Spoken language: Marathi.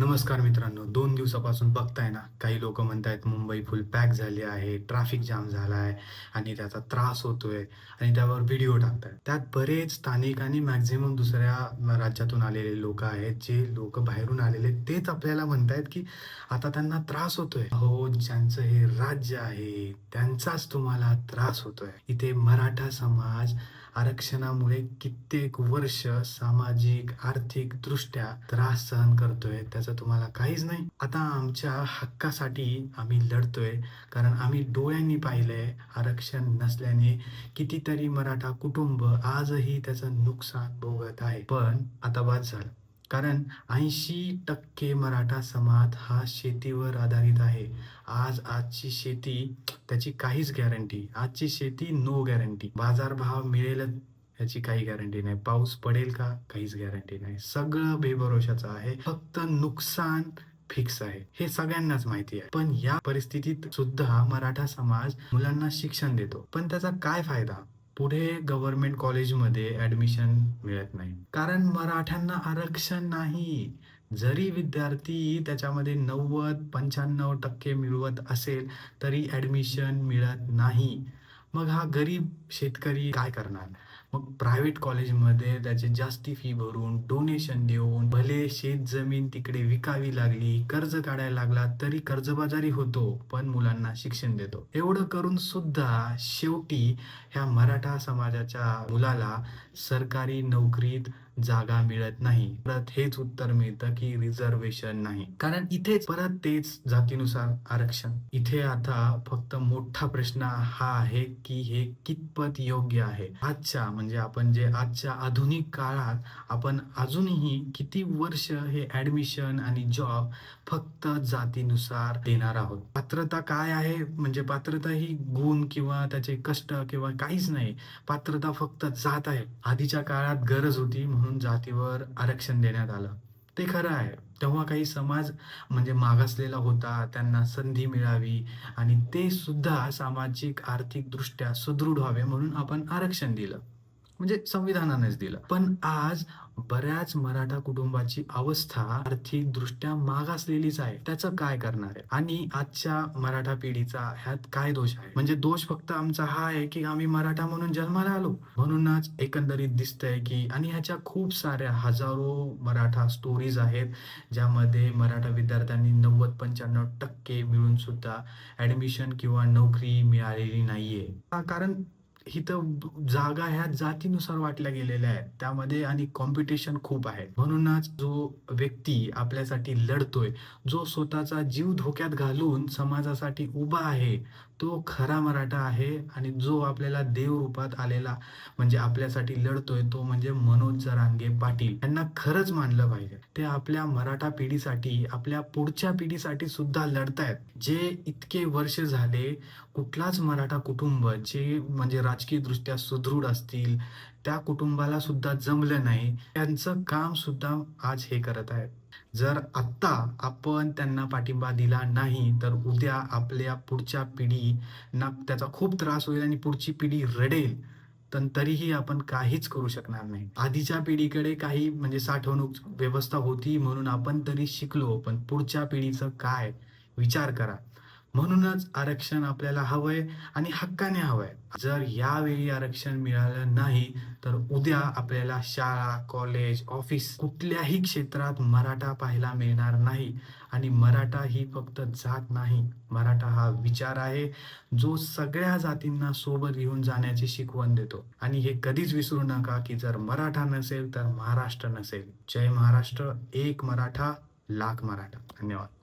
नमस्कार मित्रांनो दोन दिवसापासून बघताय ना काही लोक म्हणतायत मुंबई फुल पॅक झाली आहे ट्रॅफिक जाम झाला आहे आणि त्याचा त्रास होतोय आणि त्यावर व्हिडिओ टाकतायत. त्यात बरेच स्थानिक आणि मॅक्झिमम दुसऱ्या राज्यातून आलेले लोक आहेत जे लोक बाहेरून आलेले तेच आपल्याला म्हणतायत की आता त्यांना त्रास होतोय. हो ज्यांचं हे राज्य आहे त्यांचाच तुम्हाला त्रास होतोय. इथे मराठा समाज आरक्षणामुळे कित्येक वर्ष सामाजिक आर्थिक दृष्ट्या त्रास सहन करतोय त्याचं तुम्हाला काहीच नाही. आता आमच्या हक्कासाठी आम्ही लढतोय कारण आम्ही डोळ्यांनी पाहिलंय आरक्षण नसल्याने कितीतरी मराठा कुटुंब आजही त्याचं नुकसान भोगत आहे. पण आता बाद झालं. कारण ऐंशी टक्के मराठा समाज हा शेतीवर आधारित आहे. आज आजची शेती त्याची काहीच गॅरंटी आजची शेती नो गॅरंटी बाजारभाव मिळेल याची काही गॅरंटी नाही. पाऊस पडेल का? काहीच गॅरंटी नाही. सगळं बेभरोशाचं आहे. फक्त नुकसान फिक्स आहे. हे सगळ्यांनाच माहिती आहे. पण या परिस्थितीत सुद्धा मराठा समाज मुलांना शिक्षण देतो. पण त्याचा काय फायदा? पुढे गव्हर्नमेंट कॉलेजमध्ये ऍडमिशन मिळत नाही. कारण मराठ्यांना आरक्षण नाही. जरी विद्यार्थी त्याच्यामध्ये नव्वद पंच्याण्णव टक्के मिळवत असेल तरी ऍडमिशन मिळत नाही. मग हा गरीब शेतकरी काय करणार? मग प्रायव्हेट कॉलेजमध्ये त्याची जास्ती फी भरून डोनेशन देऊन भले शेत जमीन तिकडे विकावी लागली कर्ज काढायला लागला तरी कर्जबाजारी होतो पण मुलांना शिक्षण देतो. एवढं करून सुद्धा शेवटी ह्या मराठा समाजाच्या मुलाला सरकारी नोकरीत जागा मिळत नाही. परत हेच उत्तर मिळतं की रिझर्वेशन नाही. कारण इथेच परत तेच जातीनुसार आरक्षण. इथे आता फक्त मोठा प्रश्न हा आहे की हे कितपत योग्य आहे? आजच्या म्हणजे आपण जे आजच्या आधुनिक काळात आपण अजूनही किती वर्ष हे ऍडमिशन आणि जॉब फक्त जातीनुसार देणार आहोत? पात्रता काय आहे? म्हणजे पात्रता ही गुण किंवा त्याचे कष्ट किंवा काहीच नाही. पात्रता फक्त जात आहे. आधीच्या काळात गरज होती म्हणून जातीवर आरक्षण देण्यात आलं. ते खरं आहे. तेव्हा काही समाज म्हणजे मागासलेला होता. त्यांना संधी मिळावी आणि ते सुद्धा सामाजिक आर्थिक दृष्ट्या सुदृढ व्हावे म्हणून आपण आरक्षण दिलं. म्हणजे संविधानानेच दिलं. पण आज बऱ्याच मराठा कुटुंबाची अवस्था आर्थिक दृष्ट्या मागासलेलीच आहे. त्याचं काय करणार आहे? आणि आजच्या मराठा पिढीचा ह्यात काय दोष आहे? म्हणजे दोष फक्त आमचा हा आहे की आम्ही मराठा म्हणून जन्माला आलो. म्हणूनच एकंदरीत दिसतंय की आणि ह्याच्या खूप साऱ्या हजारो मराठा स्टोरीज आहेत ज्यामध्ये मराठा विद्यार्थ्यांनी नव्वद पंच्याण्णव टक्के मिळून सुद्धा ऍडमिशन किंवा नोकरी मिळालेली नाहीये. कारण इथं जागा ह्या जातीनुसार वाटल्या गेलेल्या आहेत. त्यामध्ये आणि कॉम्पिटिशन खूप आहे. म्हणूनच जो व्यक्ती आपल्यासाठी लढतोय जो स्वतःचा जीव धोक्यात घालून समाजासाठी उभा आहे तो खरा मराठा आहे आणि जो आपल्याला देव रूपात आलेला म्हणजे आपल्यासाठी लढतोय तो म्हणजे मनोज जरांगे पाटील. यांना खरंच मानलं पाहिजे. ते आपल्या मराठा पिढीसाठी आपल्या पुढच्या पिढीसाठी सुद्धा लढतायत. जे इतके वर्ष झाले कुठलाच मराठा कुटुंब जे म्हणजे राजकीय दृष्ट्या सुदृढ असतील त्या कुटुंबाला सुद्धा जमलं नाही त्यांचं काम सुद्धा आज हे करत आहेत. जर आत्ता आपण त्यांना पाठिंबा दिला नाही तर उद्या आपल्या पुढच्या पिढीना त्याचा खूप त्रास होईल आणि पुढची पिढी रडेल. पण तरीही आपण काहीच करू शकणार नाही. आधीच्या पिढीकडे काही म्हणजे साठवणूक व्यवस्था होती म्हणून आपण तरी शिकलो पण पुढच्या पिढीचं काय? विचार करा. म्हणूनच आरक्षण आपल्याला हवंय आणि हक्काने हवंय. जर यावेळी आरक्षण मिळालं नाही तर उद्या आपल्याला शाळा कॉलेज ऑफिस कुठल्याही क्षेत्रात मराठा पाहायला मिळणार नाही. आणि मराठा ही फक्त जात नाही. मराठा हा विचार आहे जो सगळ्या जातींना सोबत घेऊन जाण्याची शिकवण देतो. आणि हे कधीच विसरू नका की जर मराठा नसेल तर महाराष्ट्र नसेल. जय महाराष्ट्र एक मराठा लाख मराठा. धन्यवाद.